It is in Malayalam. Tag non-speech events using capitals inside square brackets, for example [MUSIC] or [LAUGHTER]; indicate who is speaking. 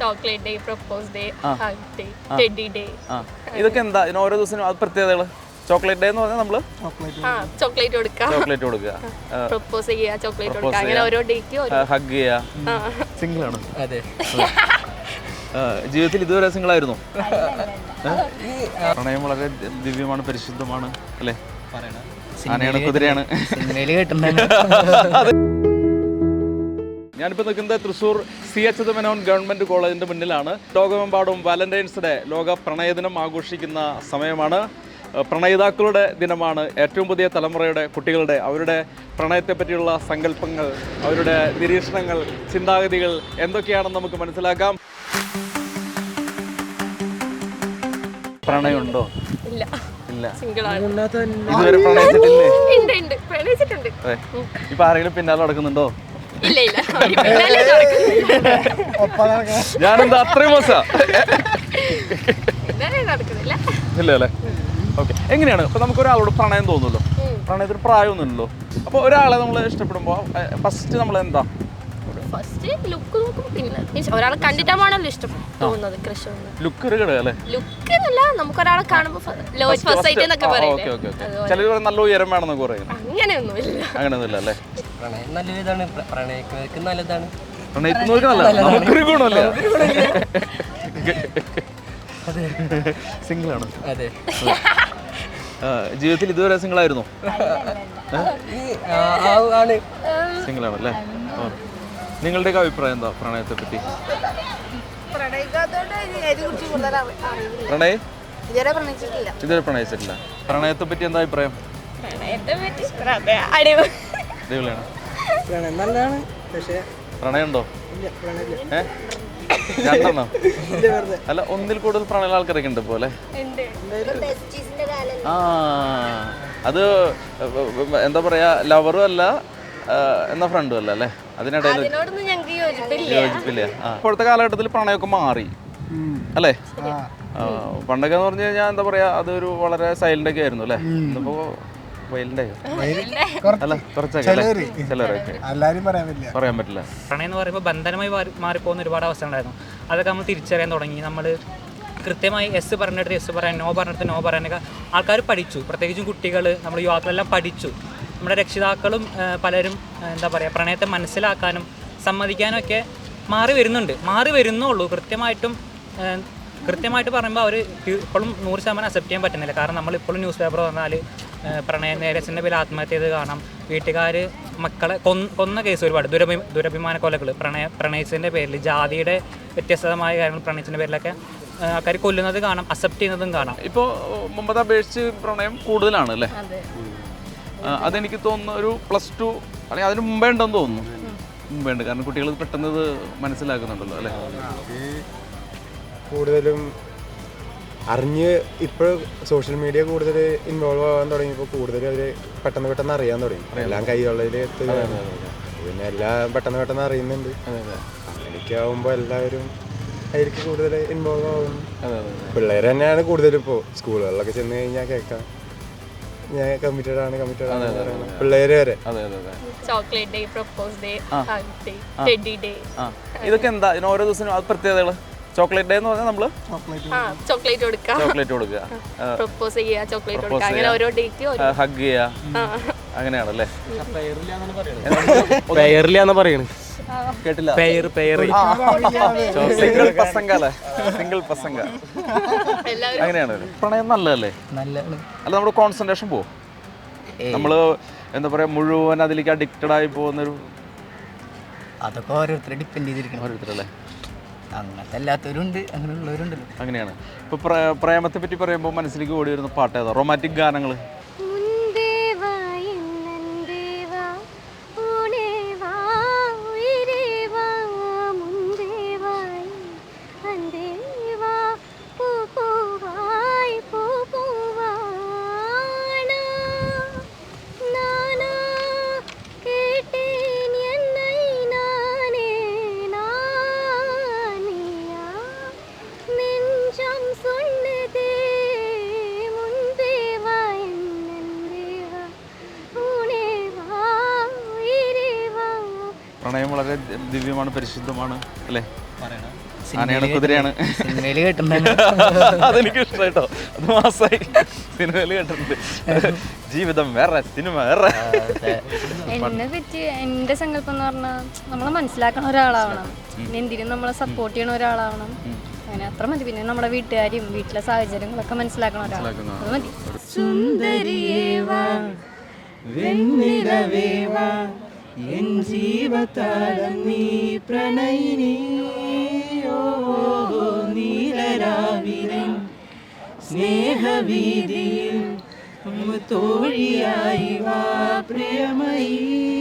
Speaker 1: Chocolate day propose day hug day teddy day
Speaker 2: ഇതൊക്കെ എന്താ? ഇതിന് ഓരോ ദിവസവും അത് പ്രത്യേകതകൾ? ചോക്ലേറ്റ് ഡേ എന്ന് പറഞ്ഞാൽ നമ്മൾ
Speaker 1: ചോക്ലേറ്റ് കൊടുക്കുക.
Speaker 2: ചോക്ലേറ്റ് കൊടുക്കുക.
Speaker 1: പ്രപ്പോസ് ചെയ്യുക ചോക്ലേറ്റ് കൊടുക്കുക. അങ്ങനെ ഓരോ ഡേക്ക്
Speaker 2: ഹഗ് ചെയ്യുക. സിംഗിൾ ആണ്.
Speaker 3: അതെ.
Speaker 2: ജീവിതത്തിൽ ഇതുവരെ സിംഗിൾ ആയിരുന്നു. പ്രണയം വളരെ ദിവ്യമാണ് പരിശുദ്ധമാണ് അല്ലേ? ആനയാണ് കുതിരയാണ്.
Speaker 3: സിനിമയിൽ കേട്ടിട്ടുണ്ടായിരുന്നു [LAUGHS]
Speaker 2: ഞാനിപ്പോൾ നിൽക്കുന്നത് തൃശ്ശൂർ സി എച്ച് ദമനോൻ ഗവൺമെന്റ് കോളേജിന്റെ മുന്നിലാണ്. ലോകമെമ്പാടും വാലന്റൈൻസ് ഡേ ലോക പ്രണയദിനം ആഘോഷിക്കുന്ന സമയമാണ്. പ്രണയിതാക്കളുടെ ദിനമാണ്. ഏറ്റവും പുതിയ തലമുറയുടെ കുട്ടികളുടെ അവരുടെ പ്രണയത്തെപ്പറ്റിയുള്ള സങ്കല്പങ്ങൾ അവരുടെ നിരീക്ഷണങ്ങൾ ചിന്താഗതികൾ എന്തൊക്കെയാണെന്ന് നമുക്ക് മനസ്സിലാക്കാം. പ്രണയമുണ്ടോ?
Speaker 1: ഇല്ല.
Speaker 2: ഇതുവരെ പ്രണയിച്ചിട്ടില്ലേ? ഇപ്പൊ ആരെങ്കിലും പിന്നാലെ നടക്കുന്നുണ്ടോ? ഞാനെന്താ അത്രയും മോശ? ഇല്ല അല്ലേ ഓക്കെ. എങ്ങനെയാണ്? ഇപ്പൊ നമുക്ക് ഒരാളോട് പ്രണയം തോന്നുമല്ലോ. പ്രണയത്തിന് പ്രായമൊന്നുമില്ലല്ലോ. അപ്പൊ ഒരാളെ നമ്മൾ ഇഷ്ടപ്പെടുമ്പോ ഫസ്റ്റ് നമ്മൾ എന്താ?
Speaker 1: ഫസ്റ്റ് ലുക്ക് നോക്കും പിന്നെ മീൻസ് ഒരാളെ കണ്ടിട്ടാണല്ലോ ഇഷ്ടം തോന്നുന്നത് തോന്നുന്നത്
Speaker 2: ലുക്ക് ഒരു ഘടകം
Speaker 1: ലുക്ക് എന്നല്ല നമുക്ക് ഒരാളെ കാണുമ്പോൾ ലോ ഫസ്റ്റ് സൈറ്റ് എന്നൊക്കെ പറയില്ലേ?
Speaker 2: Okay okay okay. ചിലർ നല്ല ഉയരം വേണമെന്നൊക്കെ പറയും.
Speaker 1: അങ്ങനെയൊന്നുമില്ല.
Speaker 2: അങ്ങനെയൊന്നുമില്ല അല്ലേ?
Speaker 3: പ്രണയം നല്ലൊരു ഇതാണ് പ്രണയിക്കുന്നവർക്ക് നല്ലതാണ്.
Speaker 2: പ്രണയിക്കുന്നവർക്ക് നല്ല നമുക്കൊരു ഗുണമല്ല. സിംഗിൾ ആണ്
Speaker 3: അതെ.
Speaker 2: ജീവിതത്തിൽ ഇതുവരെ സിംഗിൾ ആയിരുന്നു
Speaker 3: ഈ ആ, ആ ആണ്.
Speaker 2: സിംഗിൾ ആണല്ലേ. നിങ്ങളുടെയൊക്കെ അഭിപ്രായം എന്താ പ്രണയത്തെ പറ്റി പ്രണയ്?
Speaker 4: ഇതുവരെ പ്രണയിച്ചിട്ടില്ല.
Speaker 2: പ്രണയത്തെ പറ്റി എന്താ അഭിപ്രായം?
Speaker 1: അടിപൊളി.
Speaker 2: അടിപൊളിയാണ്.
Speaker 3: പ്രണയം. നല്ലതാണ്. പക്ഷേ
Speaker 2: പ്രണയമുണ്ടോ? ഏ? രണ്ടെണ്ണം? അല്ല ഒന്നിൽ കൂടുതൽ പ്രണയ ആൾക്കാരൊക്കെ ഉണ്ട് പോലെ ആ അത് എന്താ പറയാ ലവറും അല്ല എന്നാ ഫ്രണ്ടും അല്ല അല്ലേ? അതിനിടയിൽ
Speaker 1: യോജിപ്പില്ല.
Speaker 2: ഇപ്പോഴത്തെ കാലഘട്ടത്തിൽ പ്രണയമൊക്കെ മാറി. അല്ലേ? പണ്ടൊക്കെ എന്ന് പറഞ്ഞു കഴിഞ്ഞാൽ എന്താ പറയാ അതൊരു വളരെ സൈലന്റ് ഒക്കെ ആയിരുന്നു അല്ലേ? ഇന്നിപ്പോ
Speaker 5: പറയാൻ പറ്റില്ല.
Speaker 6: പ്രണയം എന്ന് പറയുമ്പോൾ ബന്ധനമായി മാറിപ്പോകുന്ന ഒരുപാട് അവസ്ഥകളുണ്ടായിരുന്നു അതൊക്കെ നമ്മൾ തിരിച്ചറിയാൻ തുടങ്ങി. നമ്മൾ കൃത്യമായി എസ് പറഞ്ഞിടത്ത് എസ് പറയാൻ നോ പറഞ്ഞിടത്ത് നോ പറയാനൊക്കെ ആൾക്കാർ പഠിച്ചു. പ്രത്യേകിച്ചും കുട്ടികൾ നമ്മൾ യുവാക്കളെല്ലാം പഠിച്ചു. നമ്മുടെ രക്ഷിതാക്കളും പലരും എന്താ പറയുക പ്രണയത്തെ മനസ്സിലാക്കാനും സമ്മതിക്കാനും ഒക്കെ മാറി വരുന്നുണ്ട്. മാറി വരുന്നുള്ളൂ കൃത്യമായിട്ടും കൃത്യമായിട്ട് പറയുമ്പോൾ അവർ ഇപ്പോഴും നൂറ് ശതമാനം അക്സെപ്റ്റ് ചെയ്യാൻ പറ്റുന്നില്ല. കാരണം നമ്മൾ ഇപ്പോഴും ന്യൂസ് പേപ്പർ വന്നാൽ പ്രണയ നേരസിന്റെ പേരിൽ ആത്മഹത്യ ചെയ്ത് കാണാം. വീട്ടുകാർ മക്കളെ കൊന്ന കൊന്ന കേസ് ഒരുപാട്. ദുരഭി ദുരഭിമാന കൊലകൾ പ്രണയ പ്രണയിച്ചതിന്റെ പേരിൽ ജാതിയുടെ വ്യത്യസ്തമായ കാര്യങ്ങൾ പ്രണയിച്ചതിന്റെ പേരിലൊക്കെ ആൾക്കാർ കൊല്ലുന്നത് കാണാം അക്സെപ്റ്റ് ചെയ്യുന്നതും കാണാം.
Speaker 2: ഇപ്പോൾ മുമ്പത്തെ അപേക്ഷിച്ച് പ്രണയം കൂടുതലാണ് അല്ലേ?
Speaker 1: അതെ.
Speaker 2: അതെനിക്ക് തോന്നുന്നു ഒരു പ്ലസ് ടു അല്ലെങ്കിൽ അതിന് മുമ്പേ ഉണ്ടെന്ന് തോന്നുന്നു. മുമ്പേ ഉണ്ട്. കാരണം കുട്ടികൾ പെട്ടെന്ന് ഇത് മനസ്സിലാക്കുന്നുണ്ടല്ലോ അല്ലേ?
Speaker 5: കൂടുതലും അറിഞ്ഞ് ഇപ്പോൾ സോഷ്യൽ മീഡിയ കൂടുതൽ ഇൻവോൾവ് ആവാൻ തുടങ്ങിയപ്പോൾ കൂടുതൽ അവർ പെട്ടെന്ന് പെട്ടെന്ന് അറിയാൻ തുടങ്ങി. എല്ലാം കൈകളിൽ എത്തുകയാണ് പിന്നെ എല്ലാം പെട്ടെന്ന് പെട്ടെന്ന് അറിയുന്നുണ്ട്. അങ്ങനെയൊക്കെ ആവുമ്പോൾ എല്ലാവരും അതിലേക്ക് കൂടുതൽ ഇൻവോൾവ് ആവുന്നു പിള്ളേർ തന്നെയാണ് കൂടുതൽ ഇപ്പോൾ സ്കൂളുകളിലൊക്കെ ചെന്ന് കഴിഞ്ഞാൽ കേൾക്കാം. ഞാൻ കമ്മിറ്റഡ് ആണ് കമ്മിറ്റഡ് ആണ് പിള്ളേര് വരെ.
Speaker 2: അതെ അതെ അതെ.
Speaker 1: Chocolate day propose day day teddy day
Speaker 2: ഇതൊക്കെ എന്താ? ഇതിന് ഓരോ ദിവസവും പ്രത്യേകതകൾ ചോക്ലേറ്റ് ഡേ എന്ന് പറഞ്ഞാൽ നമ്മൾ
Speaker 1: ആ ചോക്ലേറ്റ് കൊടുക്കുക
Speaker 2: ചോക്ലേറ്റ് കൊടുക്കുക
Speaker 1: പ്രപ്പോസ് ചെയ്യുക ചോക്ലേറ്റ് കൊടുക്കുക അങ്ങനെ ഓരോ
Speaker 2: ഹഗ് ചെയ്യുക അങ്ങനെയാണല്ലേ?
Speaker 3: പറയണത്. [LAUGHS]
Speaker 2: കേട്ടില്ല.
Speaker 6: പെയർ പെയർ
Speaker 2: സിംഗിൾ അല്ലേ? സിംഗിൾ
Speaker 1: എല്ലാവരും
Speaker 2: അങ്ങനെയാണ്. പ്രണയം നല്ലതല്ലേ? അല്ല നമ്മുടെ കോൺസെൻട്രേഷൻ പോവും? നമ്മൾ എന്താ പറയാ മുഴുവൻ അതിലേക്ക് അഡിക്റ്റഡ് ആയി പോകുന്നൊരു
Speaker 3: അതൊക്കെ ഓരോരുത്തരെ ഡിപ്പെൻഡ് ചെയ്തിരിക്കണം.
Speaker 2: ഓരോരുത്തരല്ലേ?
Speaker 3: അങ്ങനത്തെ അല്ലാത്തവരുണ്ട് അങ്ങനെയുള്ളവരുണ്ടല്ലോ.
Speaker 2: അങ്ങനെയാണ്. ഇപ്പൊ പ്ര- പ്രേമത്തെ പറ്റി പറയുമ്പോൾ മനസ്സിലേക്ക് ഓടി വരുന്ന പാട്ട് ഏതാ? റൊമാന്റിക് ഗാനങ്ങൾ പ്രണയം വളരെ ദിവ്യമാണ് പരിശുദ്ധമാണ് അല്ലേ? ആനയാണ് കുതിരയാണ്.
Speaker 3: സിനിമയിൽ കേട്ടിട്ടുണ്ട്. [LAUGHS]
Speaker 2: അതെനിക്ക് ഇഷ്ടമായിട്ടോ അത് മാസമായി സിനിമയിൽ കേട്ടിട്ടുണ്ട്. ജീവിതം വേറെ സിനിമ വേറെ.
Speaker 7: എന്നെ പറ്റി എന്റെ സങ്കല്പം എന്ന് പറഞ്ഞാൽ നമ്മളെ മനസ്സിലാക്കണ ഒരാളാവണം. പിന്നെ എന്തിനും നമ്മളെ സപ്പോർട്ട് ചെയ്യണ ഒരാളാവണം. അങ്ങനെ അത്ര മതി. പിന്നെ നമ്മുടെ വീട്ടുകാരും വീട്ടിലെ സാഹചര്യങ്ങളൊക്കെ മനസ്സിലാക്കണ ഒരാൾ അത് മതി.
Speaker 3: എൻ ജീവതാരം നീ പ്രണയിനി. നീലരാവിലൻ സ്നേഹവീതിയിൽ തോഴിയായി വാ പ്രിയമയീ.